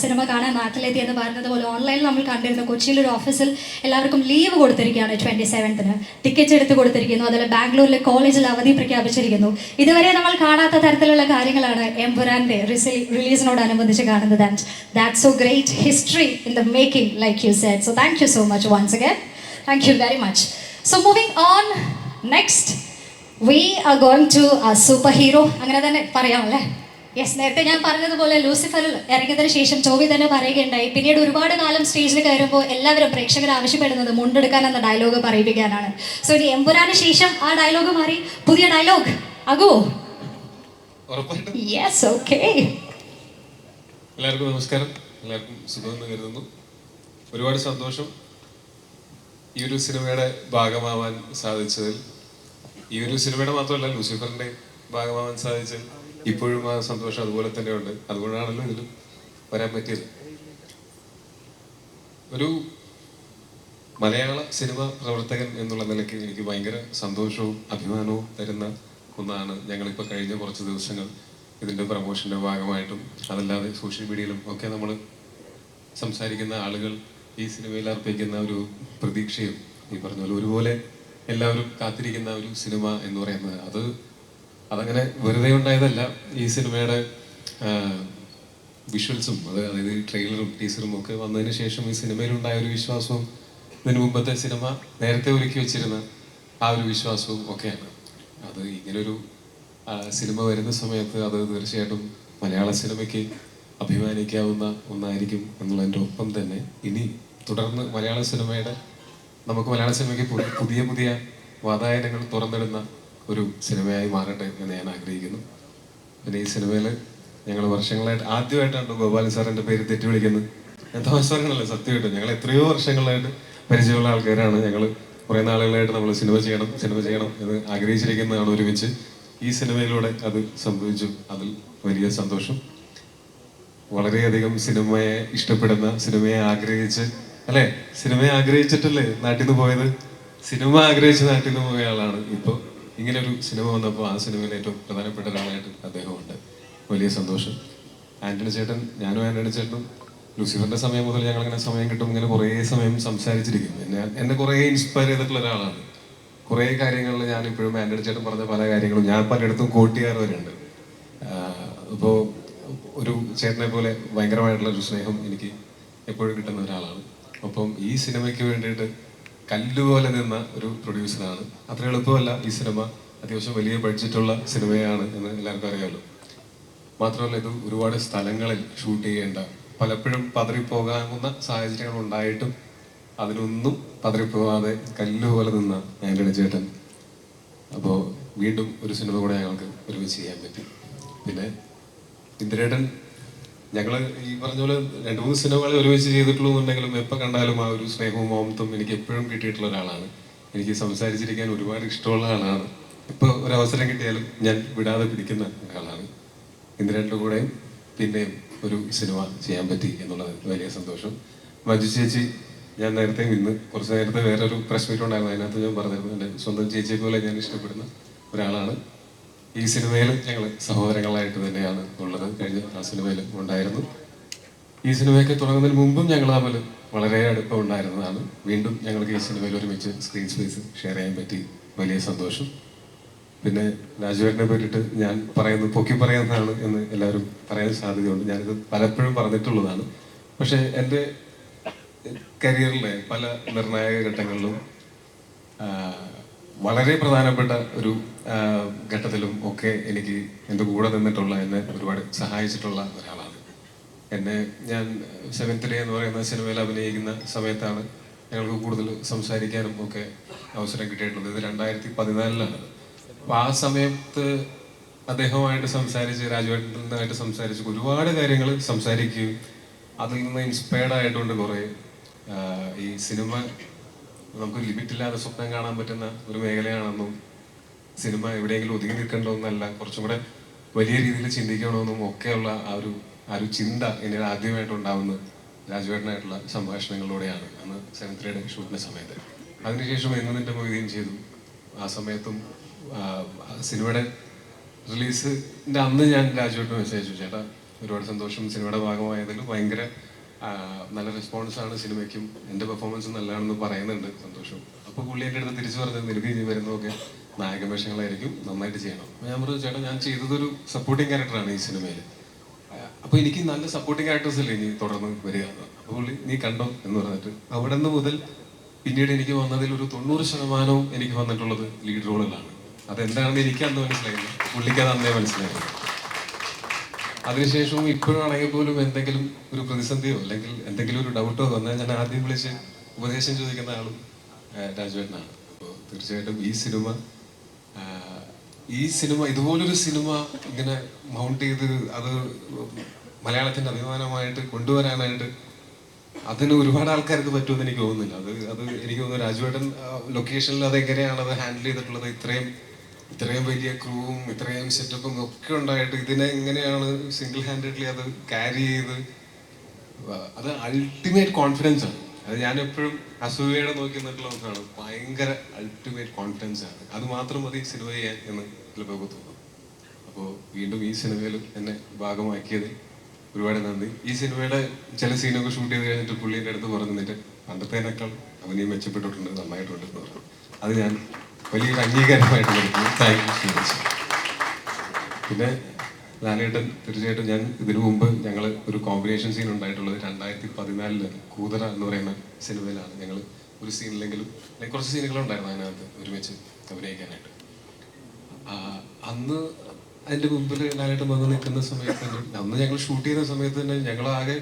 സിനിമ കാണാൻ നാട്ടിലെത്തി എന്ന് പറഞ്ഞത് പോലെ ഓൺലൈനിൽ നമ്മൾ കണ്ടിരുന്നു കൊച്ചിയിൽ ഒരു ഓഫീസിൽ എല്ലാവർക്കും ലീവ് കൊടുത്തിരിക്കുകയാണ് ട്വന്റി സെവൻത്തിന് ടിക്കറ്റ് എടുത്ത് കൊടുത്തിരിക്കുന്നു. അതുപോലെ ബാംഗ്ലൂരിലെ കോളേജിൽ അവധി പ്രഖ്യാപിച്ചിരിക്കുന്നു. ഇതുവരെ നമ്മൾ കാണാത്ത തരത്തിലുള്ള കാര്യങ്ങളാണ് എംപുരാന്റെ റിലീസിനോടനുബന്ധിച്ച് കാണുന്നത്. And that so great history in the making like you set so thank you so much once again thank you very much so moving on next we are going to a super hero അങ്ങനെ തന്നെ പറയാമല്ലേ യെസ് നേരത്തെ ഞാൻ പറഞ്ഞതുപോലെ ലൂസിഫർ ഇറങ്ങിയതിനു ശേഷം ചോവി തന്നെ പറയുകയുണ്ടായി. പിന്നീട് ഒരുപാട് കാലം സ്റ്റേജിൽ കയറുമ്പോൾ എല്ലാവരും പ്രേക്ഷകർ ആവശ്യപ്പെടുന്നത് മുണ്ടെടുക്കാൻ എന്ന ഡയലോഗ് പറയിപ്പിക്കാനാണ്. സോ ഇനി എമ്പുരാന് ശേഷം ആ ഡയലോഗ് മാറി. പുതിയ ഡയലോഗ് ആകുമോ യെസ് ഓക്കെ എല്ലാവർക്കും നമസ്കാരം. എല്ലാവർക്കും സുഖമെന്ന് കരുതുന്നു. ഒരുപാട് സന്തോഷം ഈ ഒരു സിനിമയുടെ ഭാഗമാവാൻ സാധിച്ചതിൽ. ഈ ഒരു സിനിമയുടെ മാത്രമല്ല ലൂസിഫറിന്റെ ഭാഗമാവാൻ സാധിച്ചതിൽ. ഇപ്പോഴും ആ സന്തോഷം അതുപോലെ തന്നെ ഉണ്ട് അതുകൊണ്ടാണല്ലോ ഇതിലും വരാൻ പറ്റിയത്. ഒരു മലയാള സിനിമ പ്രവർത്തകൻ എന്നുള്ള നിലയ്ക്ക് എനിക്ക് ഭയങ്കര സന്തോഷവും അഭിമാനവും തരുന്ന ഒന്നാണ് ഞങ്ങളിപ്പോൾ കഴിഞ്ഞ കുറച്ച് ദിവസങ്ങൾ ഇതിന്റെ പ്രമോഷന്റെ ഭാഗമായിട്ടും അതല്ലാതെ സോഷ്യൽ മീഡിയയിലും ഒക്കെ നമ്മൾ സംസാരിക്കുന്ന ആളുകൾ ഈ സിനിമയിൽ അർപ്പിക്കുന്ന ഒരു പ്രതീക്ഷയും ഈ പറഞ്ഞ പോലെ ഒരുപോലെ എല്ലാവരും കാത്തിരിക്കുന്ന ഒരു സിനിമ എന്ന് പറയുന്നത് അത് അതങ്ങനെ വെറുതെ ഉണ്ടായതല്ല. ഈ സിനിമയുടെ വിഷ്വൽസും അത് അതായത് ട്രെയിലറും ടീസറും ഒക്കെ വന്നതിന് ശേഷം ഈ സിനിമയിലുണ്ടായ ഒരു വിശ്വാസവും ഇതിനു മുമ്പത്തെ സിനിമ നേരത്തെ ഒരുക്കി വെച്ചിരുന്ന ആ ഒരു വിശ്വാസവും ഒക്കെയാണ്. അത് ഇങ്ങനൊരു സിനിമ വരുന്ന സമയത്ത് അത് തീർച്ചയായിട്ടും മലയാള സിനിമയ്ക്ക് അഭിമാനിക്കാവുന്ന ഒന്നായിരിക്കും എന്നുള്ളതിന്റെ ഒപ്പം തന്നെ ഇനി തുടർന്ന് മലയാള സിനിമയുടെ നമുക്ക് മലയാള സിനിമയ്ക്ക് പുതിയ പുതിയ വാതായനങ്ങൾ തുറന്നിടുന്ന ഒരു സിനിമയായി മാറട്ടെ എന്ന് ഞാൻ ആഗ്രഹിക്കുന്നു. പിന്നെ ഈ സിനിമയിൽ ഞങ്ങൾ വർഷങ്ങളായിട്ട് ആദ്യമായിട്ടാണ് ഗോപാലൻ സാറിന്റെ പേര് തെറ്റി വിളിക്കുന്നത് ഞാൻ തമാശ പറയണല്ലോ സത്യമായിട്ടും. ഞങ്ങൾ എത്രയോ വർഷങ്ങളായിട്ട് പരിചയമുള്ള ആൾക്കാരാണ്. ഞങ്ങൾ കുറേ നാളുകളായിട്ട് നമ്മൾ സിനിമ ചെയ്യണം സിനിമ ചെയ്യണം എന്ന് ആഗ്രഹിച്ചിരിക്കുന്നതാണ് ഒരുമിച്ച്. ഈ സിനിമയിലൂടെ അത് സംഭവിച്ചു. അതിൽ വലിയ സന്തോഷം. വളരെയധികം സിനിമയെ ഇഷ്ടപ്പെടുന്ന സിനിമയെ ആഗ്രഹിച്ച് അല്ലെ? സിനിമയെ ആഗ്രഹിച്ചിട്ടല്ലേ നാട്ടിൽ നിന്ന് പോയത്? സിനിമ ആഗ്രഹിച്ച് നാട്ടിൽ നിന്ന് പോയ ആളാണ് ഇപ്പോൾ ഇങ്ങനെ ഒരു സിനിമ വന്നപ്പോൾ ആ സിനിമയിൽ ഏറ്റവും പ്രധാനപ്പെട്ട ഒരാളായിട്ട് അദ്ദേഹമുണ്ട് വലിയ സന്തോഷം. ആന്റണി ചേട്ടൻ ഞാനും ആന്റണി ചേട്ടനും ലൂസിഫറിന്റെ സമയം മുതൽ ഞങ്ങൾ ഇങ്ങനെ സമയം കിട്ടും ഇങ്ങനെ കുറേ സമയം സംസാരിച്ചിരിക്കും എന്നെ എന്നെ കുറേ ഇൻസ്പയർ ചെയ്തിട്ടുള്ള ഒരാളാണ്. കുറേ കാര്യങ്ങളിൽ ഞാൻ ഇപ്പോഴും ആന്റണി ചേട്ടൻ പറഞ്ഞ പല കാര്യങ്ങളും ഞാൻ പലയിടത്തും കോട്ടിയാർ വരെയുണ്ട്. ഇപ്പോൾ ഒരു ചേട്ടനെ പോലെ ഭയങ്കരമായിട്ടുള്ള ഒരു സ്നേഹം എനിക്ക് എപ്പോഴും കിട്ടുന്ന ഒരാളാണ്. അപ്പം ഈ സിനിമയ്ക്ക് വേണ്ടിയിട്ട് കല്ലുപോലെ നിന്ന ഒരു പ്രൊഡ്യൂസറാണ്. അത്ര എളുപ്പമല്ല ഈ സിനിമ. അത്യാവശ്യം വലിയ ബഡ്ജറ്റുള്ള സിനിമയാണ് എന്ന് എല്ലാവർക്കും അറിയാമല്ലോ മാത്രമല്ല ഇത് ഒരുപാട് സ്ഥലങ്ങളിൽ ഷൂട്ട് ചെയ്യേണ്ട പലപ്പോഴും പതറിപ്പോകാവുന്ന സാഹചര്യങ്ങൾ ഉണ്ടായിട്ടും അതിനൊന്നും പതറിപ്പോകാതെ കല്ലുപോലെ നിന്ന ആന്റണി ചേട്ടൻ. അപ്പോൾ വീണ്ടും ഒരു സിനിമ കൂടെ ഞങ്ങൾക്ക് ഒരുമിച്ച് ചെയ്യാൻ പറ്റും. പിന്നെ ഇന്ദിരേട്ടൻ ഞങ്ങൾ ഈ പറഞ്ഞ പോലെ രണ്ട് മൂന്ന് സിനിമകൾ ഒരുമിച്ച് ചെയ്തിട്ടുള്ളൂ എന്നുണ്ടെങ്കിലും എപ്പോൾ കണ്ടാലും ആ ഒരു സ്നേഹവും ഓമത്തും എനിക്ക് എപ്പോഴും കിട്ടിയിട്ടുള്ള ഒരാളാണ്. എനിക്ക് സംസാരിച്ചിരിക്കാൻ ഒരുപാട് ഇഷ്ടമുള്ള ആളാണ്. ഇപ്പോൾ ഒരു അവസരം കിട്ടിയാലും ഞാൻ വിടാതെ പിടിക്കുന്ന ഒരാളാണ്. ഇന്ന് രണ്ടു കൂടെയും പിന്നെയും ഒരു സിനിമ ചെയ്യാൻ പറ്റി എന്നുള്ളത് വലിയ സന്തോഷം. മഞ്ജു ചേച്ചി ഞാൻ നേരത്തെ ഇന്ന് കുറച്ച് നേരത്തെ വേറൊരു പ്രശ്നം ഉണ്ടായിരുന്നു അതിനകത്ത് ഞാൻ പറഞ്ഞിരുന്നു എന്റെ സ്വന്തം ചേച്ചിയെ പോലെ ഞാൻ ഇഷ്ടപ്പെടുന്ന ഒരാളാണ്. ഈ സിനിമയിൽ ഞങ്ങൾ സഹോദരങ്ങളായിട്ട് തന്നെയാണ് ഉള്ളത്. കഴിഞ്ഞ ആ സിനിമയിൽ ഉണ്ടായിരുന്നു. ഈ സിനിമയൊക്കെ തുടങ്ങുന്നതിന് മുമ്പും ഞങ്ങൾ തമ്മിൽ വളരെ അടുപ്പം ഉണ്ടായിരുന്നതാണ്. വീണ്ടും ഞങ്ങൾക്ക് ഈ സിനിമയിൽ ഒരുമിച്ച് സ്ക്രീൻ സ്പേസ് ഷെയർ ചെയ്യാൻ പറ്റി. വലിയ സന്തോഷം. പിന്നെ രാജുവേട്ടനെ പറ്റിയിട്ട് ഞാൻ പറയുന്നത് പൊക്കി പറയുന്നതാണ് എന്ന് എല്ലാവരും പറയാൻ സാധ്യതയുണ്ട്. ഞാനിത് പലപ്പോഴും പറഞ്ഞിട്ടുള്ളതാണ്. പക്ഷേ എന്റെ കരിയറിലെ പല നിർണായക ഘട്ടങ്ങളിലും വളരെ പ്രധാനപ്പെട്ട ഒരു ഘട്ടത്തിലും ഒക്കെ എനിക്ക് എന്റെ കൂടെ നിന്നിട്ടുള്ള എന്നെ ഒരുപാട് സഹായിച്ചിട്ടുള്ള ഒരാളാണ്. എന്നെ ഞാൻ സെവൻത്ത് ഡേ എന്ന് പറയുന്ന സിനിമയിൽ അഭിനയിക്കുന്ന സമയത്താണ് ഞങ്ങൾക്ക് കൂടുതൽ സംസാരിക്കാനും ഒക്കെ അവസരം കിട്ടിയിട്ടുള്ളത്. ഇത് രണ്ടായിരത്തി പതിനാലിലാണ്. അപ്പോൾ ആ സമയത്ത് അദ്ദേഹവുമായിട്ട് സംസാരിച്ച് രാജുവേട്ടനായിട്ട് സംസാരിച്ച് ഒരുപാട് കാര്യങ്ങൾ സംസാരിക്കുകയും അതിൽ നിന്ന് ഇൻസ്പയർഡ് ആയിട്ടുണ്ട് കുറേ ഈ സിനിമ നമുക്ക് ലിമിറ്റില്ലാതെ സ്വപ്നം കാണാൻ പറ്റുന്ന ഒരു മേഖലയാണെന്നും സിനിമ എവിടെയെങ്കിലും ഒതുങ്ങി നിൽക്കേണ്ടതെന്നല്ല കുറച്ചും കൂടെ വലിയ രീതിയിൽ ചിന്തിക്കണമെന്നും ഒക്കെയുള്ള ആ ഒരു ആ ഒരു ചിന്ത എന്നിൽ ആദ്യമായിട്ട് ഉണ്ടാവുന്നത് രാജുവേട്ടനായിട്ടുള്ള സംഭാഷണങ്ങളിലൂടെയാണ് അന്ന് സെവൻത് ഗ്രേഡ് ഷൂട്ടിന്റെ സമയത്ത്. അതിനുശേഷം എന്ന് നിന്റെ മൊയ്തീൻ ചെയ്തു. ആ സമയത്തും സിനിമയുടെ റിലീസിന്റെ അന്ന് ഞാൻ രാജുവേട്ടന് മെസ്സേജ് ചേട്ടാ ഒരുപാട് സന്തോഷം. സിനിമയുടെ ഭാഗമായതിൽ ഭയങ്കര നല്ല റെസ്പോൺസ് ആണ് സിനിമയ്ക്കും. എന്റെ പെർഫോമൻസ് നല്ലതാണെന്ന് പറയുന്നുണ്ട് സന്തോഷം. അപ്പോൾ പുള്ളി എന്റെ അടുത്ത് തിരിച്ചു പറഞ്ഞത് നിനക്ക് ഇനി വരുന്നതൊക്കെ നായക വേഷങ്ങളായിരിക്കും നന്നായിട്ട് ചെയ്യണം. ഞാൻ പറഞ്ഞു ചേട്ടാ ഞാൻ ചെയ്തതൊരു സപ്പോർട്ടിങ് ക്യാരക്ടറാണ് ഈ സിനിമയിൽ. അപ്പോൾ എനിക്ക് നല്ല സപ്പോർട്ടിങ് ക്യാരക്ടേഴ്സ് അല്ലേ ഇനി തുടർന്ന് വരിക അപ്പോൾ പുള്ളി നീ കണ്ടോ? എന്ന് പറഞ്ഞിട്ട് അവിടെ നിന്ന് മുതൽ പിന്നീട് എനിക്ക് വന്നതിൽ ഒരു തൊണ്ണൂറ് ശതമാനവും എനിക്ക് വന്നിട്ടുള്ളത് ലീഡ് റോളുകളാണ് അതെന്താണെന്ന് എനിക്ക് അന്ന് മനസ്സിലായില്ല. പുള്ളിക്ക് അത് അന്നേ മനസ്സിലായിരുന്നു അതിനുശേഷവും ഇപ്പോഴാണെങ്കിൽ പോലും എന്തെങ്കിലും ഒരു പ്രതിസന്ധിയോ അല്ലെങ്കിൽ എന്തെങ്കിലും ഒരു ഡൗട്ടോ വന്നാൽ ഞാൻ ആദ്യം വിളിച്ച് ഉപദേശം ചോദിക്കുന്ന ആളും രാജുവേട്ടനാണ്. അപ്പോൾ തീർച്ചയായിട്ടും ഈ സിനിമ ഈ സിനിമ ഇതുപോലൊരു സിനിമ ഇങ്ങനെ മൗണ്ട് ചെയ്ത് അത് മലയാളത്തിന്റെ അഭിമാനമായിട്ട് കൊണ്ടുവരാനായിട്ട് അതിന് ഒരുപാട് ആൾക്കാർക്ക് പറ്റുമെന്ന് എനിക്ക് തോന്നുന്നില്ല. അത് അത് എനിക്ക് തോന്നുന്നു രാജുവേട്ടൻ ലൊക്കേഷനിൽ അത് എങ്ങനെയാണ് അത് ഹാൻഡിൽ ചെയ്തിട്ടുള്ളത് ഇത്രയും ഇത്രയും വലിയ ക്രൂവും ഇത്രയും സെറ്റപ്പും ഒക്കെ ഉണ്ടായിട്ട് ഇതിനെ എങ്ങനെയാണ് സിംഗിൾ ഹാൻഡഡ്ലി അത് ക്യാരി ചെയ്ത്? അത് അൾട്ടിമേറ്റ് കോൺഫിഡൻസ് ആണ്. അത് ഞാൻ എപ്പോഴും അസൂയയുടെ നോക്കി നിന്നിട്ടുള്ള ഒന്നാണ്. ഭയങ്കര അൾട്ടിമേറ്റ് കോൺഫിഡൻസ് ആണ്. അത് മാത്രം മതി സിനിമ ചെയ്യാൻ എന്ന് ചിലപ്പോൾ തോന്നും. അപ്പോൾ വീണ്ടും ഈ സിനിമയിൽ എന്നെ ഭാഗമാക്കിയത് ഒരുപാട് നന്ദി. ഈ സിനിമയുടെ ചില സീനൊക്കെ ഷൂട്ട് ചെയ്ത് കഴിഞ്ഞിട്ട് പുള്ളിയുടെ അടുത്ത് പറഞ്ഞു നിന്നിട്ട് പണ്ടത്തേനേക്കാൾ അവനെയും മെച്ചപ്പെട്ടിട്ടുണ്ട് നന്നായിട്ടുണ്ട് എന്ന് പറഞ്ഞു. അത് ഞാൻ വലിയൊരു അംഗീകാരമായിട്ട് കൊടുക്കുന്നു താങ്ക് യു സോ മച്ച് പിന്നെ ലാലേട്ടൻ തീർച്ചയായിട്ടും ഞാൻ ഇതിനു മുമ്പ് ഞങ്ങൾ ഒരു കോമ്പിനേഷൻ സീൻ ഉണ്ടായിട്ടുള്ളത് രണ്ടായിരത്തി പതിനാലിൽ കൂതറ എന്ന് പറയുന്ന സിനിമയിലാണ് ഞങ്ങൾ ഒരു സീനിലെങ്കിലും കുറച്ച് സീനുകളുണ്ടായിരുന്നു അതിനകത്ത് ഒരുമിച്ച് അഭിനയിക്കാനായിട്ട് അന്ന് അതിന്റെ മുമ്പിൽ ലാലേട്ടൻ വന്ന് നിൽക്കുന്ന സമയത്ത് തന്നെ അന്ന് ഞങ്ങൾ ഷൂട്ട് ചെയ്യുന്ന സമയത്ത് തന്നെ ഞങ്ങളാകെ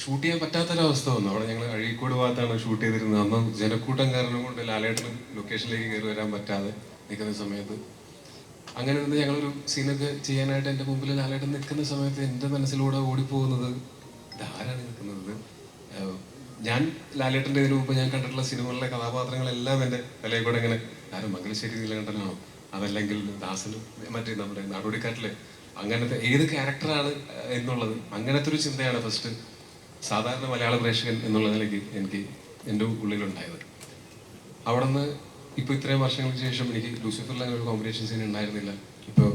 ഷൂട്ട് ചെയ്യാൻ പറ്റാത്തൊരവസ്ഥ വന്നു. അവിടെ ഞങ്ങൾ അഴീക്കോട് ഭാഗത്താണ് ഷൂട്ട് ചെയ്തിരുന്നത്. അന്ന് ജനക്കൂട്ടം കാരണം കൊണ്ട് ലാലേട്ടന് ലൊക്കേഷനിലേക്ക് കയറി വരാൻ പറ്റാതെ നിൽക്കുന്ന സമയത്ത്. അങ്ങനെ നിന്ന് ഞങ്ങളൊരു സീനൊക്കെ ചെയ്യാനായിട്ട് എന്റെ മുമ്പിൽ ലാലേട്ടൻ നിൽക്കുന്ന സമയത്ത് എന്റെ മനസ്സിലൂടെ ഓടിപ്പോകുന്നത് ഇതാരാണ് നിൽക്കുന്നത്? ഞാൻ ലാലേട്ടന്റെ ഇതിനു മുമ്പ് ഞാൻ കണ്ടിട്ടുള്ള സിനിമകളിലെ കഥാപാത്രങ്ങളെല്ലാം എന്റെ തലയിൽ കൂടെ ഇങ്ങനെ ആരും മംഗലശ്ശേരി നീലകണ്ഠനാണോ? അതല്ലെങ്കിൽ ദാസനും മറ്റേ നമ്മുടെ നാടോടിക്കാട്ടിലെ അങ്ങനത്തെ ഏത് ക്യാരക്ടറാണ് എന്നുള്ളത്? അങ്ങനത്തെ ഒരു ചിന്തയാണ് ഫസ്റ്റ് സാധാരണ മലയാള പ്രേക്ഷകൻ എന്നുള്ള നിലയ്ക്ക് എനിക്ക് എന്റെ ഉള്ളിലുണ്ടായത്. അവിടെ നിന്ന് ഇപ്പോൾ ഇത്രയും വർഷങ്ങൾക്ക് ശേഷം എനിക്ക് ലൂസിഫറിൽ അങ്ങനെ ഒരു കോമ്പിനേഷൻ സീൻ ഉണ്ടായിരുന്നില്ല. ഇപ്പോൾ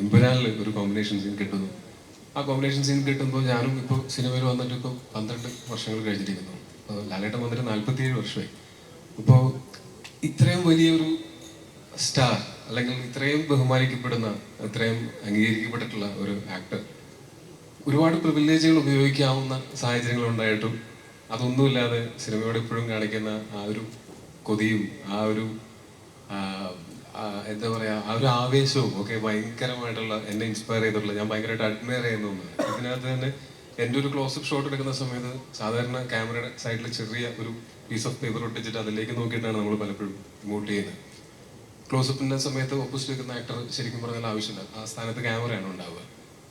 എമ്പുരാനിൽ ഒരു കോമ്പിനേഷൻ സീൻ കിട്ടുന്നു. ആ കോമ്പിനേഷൻ സീൻ കിട്ടുമ്പോൾ ഞാനും ഇപ്പോൾ സിനിമയിൽ വന്നിട്ട് ഇപ്പോൾ പന്ത്രണ്ട് വർഷങ്ങൾ കഴിഞ്ഞിരിക്കുന്നു. ലാലേട്ടൻ വന്നിട്ട് നാൽപ്പത്തിയേഴ് വർഷമായി. ഇപ്പോൾ ഇത്രയും വലിയൊരു സ്റ്റാർ അല്ലെങ്കിൽ ഇത്രയും ബഹുമാനിക്കപ്പെടുന്ന ഇത്രയും അംഗീകരിക്കപ്പെട്ടിട്ടുള്ള ഒരു ആക്ടർ ഒരുപാട് പ്രിവിലേജുകൾ ഉപയോഗിക്കാവുന്ന സാഹചര്യങ്ങൾ ഉണ്ടായിട്ടും അതൊന്നുമില്ലാതെ സിനിമയോട് ഇപ്പോഴും കാണിക്കുന്ന ആ ഒരു കൊതിയും ആ ഒരു എന്താ പറയാ ആ ഒരു ആവേശവും ഒക്കെ ഭയങ്കരമായിട്ടുള്ള എന്നെ ഇൻസ്പയർ ചെയ്തിട്ടുള്ള ഞാൻ ഭയങ്കരമായിട്ട് അഡ്മയർ ചെയ്യുന്ന ഒന്നാണ്. ഇതിനകത്ത് തന്നെ എന്റെ ഒരു ക്ലോസപ്പ് ഷോട്ട് എടുക്കുന്ന സമയത്ത് സാധാരണ ക്യാമറയുടെ സൈഡിൽ ചെറിയ ഒരു പീസ് ഓഫ് പേപ്പർ ഒട്ടിച്ചിട്ട് അതിലേക്ക് നോക്കിയിട്ടാണ് നമ്മൾ പലപ്പോഴും ഇമോട്ട് ചെയ്യുന്നത്. ക്ലോസപ്പിന്റെ സമയത്ത് ഓപ്പോസിറ്റ് നിൽക്കുന്ന ആക്ടർ ശരിക്കും പറഞ്ഞാൽ ആവശ്യമില്ല. ആ സ്ഥാനത്ത് ക്യാമറയാണ് ഉണ്ടാവുക.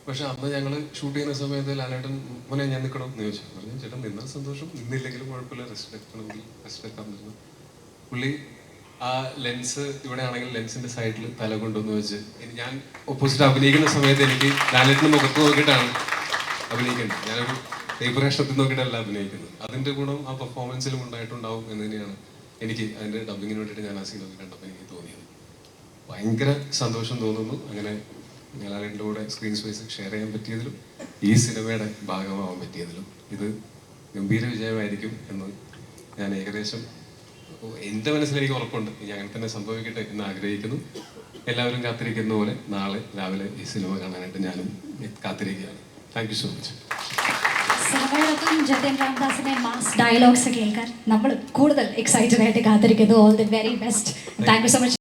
പക്ഷെ അന്ന് ഞങ്ങൾ ഷൂട്ട് ചെയ്യുന്ന സമയത്ത് ലാലേട്ടൻ മോനെ ഞാൻ നിൽക്കണം എന്ന് ചോദിച്ചു. പറഞ്ഞു ചേട്ടൻ നിന്നാൽ സന്തോഷം. നിന്നില്ലെങ്കിലും കുഴപ്പമില്ല. റെസ്റ്റ് എടുക്കണമെങ്കിൽ റെസ്റ്റ് എടുക്കാൻ പറ്റുന്നു. പുള്ളി ആ ലെൻസ് ഇവിടെ ആണെങ്കിൽ ലെൻസിന്റെ സൈഡിൽ തല കൊണ്ടുവന്ന് വെച്ച് ഞാൻ ഓപ്പോസിറ്റ് അഭിനയിക്കുന്ന സമയത്ത് എനിക്ക് ലാലേട്ടൻ മുഖത്ത് നോക്കിയിട്ടാണ് അഭിനയിക്കുന്നത് ഞാനൊരു കഷ്ണത്തിൽ നോക്കിയിട്ടല്ല അഭിനയിക്കുന്നത്. അതിന്റെ ഗുണം ആ പെർഫോമൻസിലും ഉണ്ടായിട്ടുണ്ടാവും എന്ന് തന്നെയാണ് എനിക്ക് അതിന്റെ ഡബിങ്ങിന് വേണ്ടിയിട്ട് ഞാൻ ആ സീനൊക്കെ കണ്ടപ്പോൾ എനിക്ക് തോന്നിയത്. ഭയങ്കര സന്തോഷം തോന്നുന്നു. അങ്ങനെ ലാലേട്ടന്റെ കൂടെ സ്ക്രീൻ സ്പേസ് ഷെയർ ചെയ്യാൻ പറ്റിയതിലും ഈ സിനിമയുടെ ഭാഗമാവാൻ പറ്റിയതിലും ഇത് ഗംഭീര വിജയമായിരിക്കും എന്ന് ഞാൻ ഏകദേശം എന്റെ മനസ്സിൽ എനിക്ക് ഉറപ്പുണ്ട്. ഇനി അങ്ങനെ തന്നെ സംഭവിക്കട്ടെ എന്ന് ആഗ്രഹിക്കുന്നു. എല്ലാവരും കാത്തിരിക്കുന്ന പോലെ നാളെ രാവിലെ ഈ സിനിമ കാണാനായിട്ട് ഞാനും കാത്തിരിക്കുകയാണ്. താങ്ക് യു സോ മച്ച് സിനിമയോടൊപ്പം ജതൻ രാംദാസിന്റെ മാസ് ഡയലോഗ്സ് കേൾക്കാൻ നമ്മൾ കൂടുതൽ എക്സൈറ്റഡ് ആയിട്ട് കാത്തിരിക്കുന്നു. All the very best thank you so much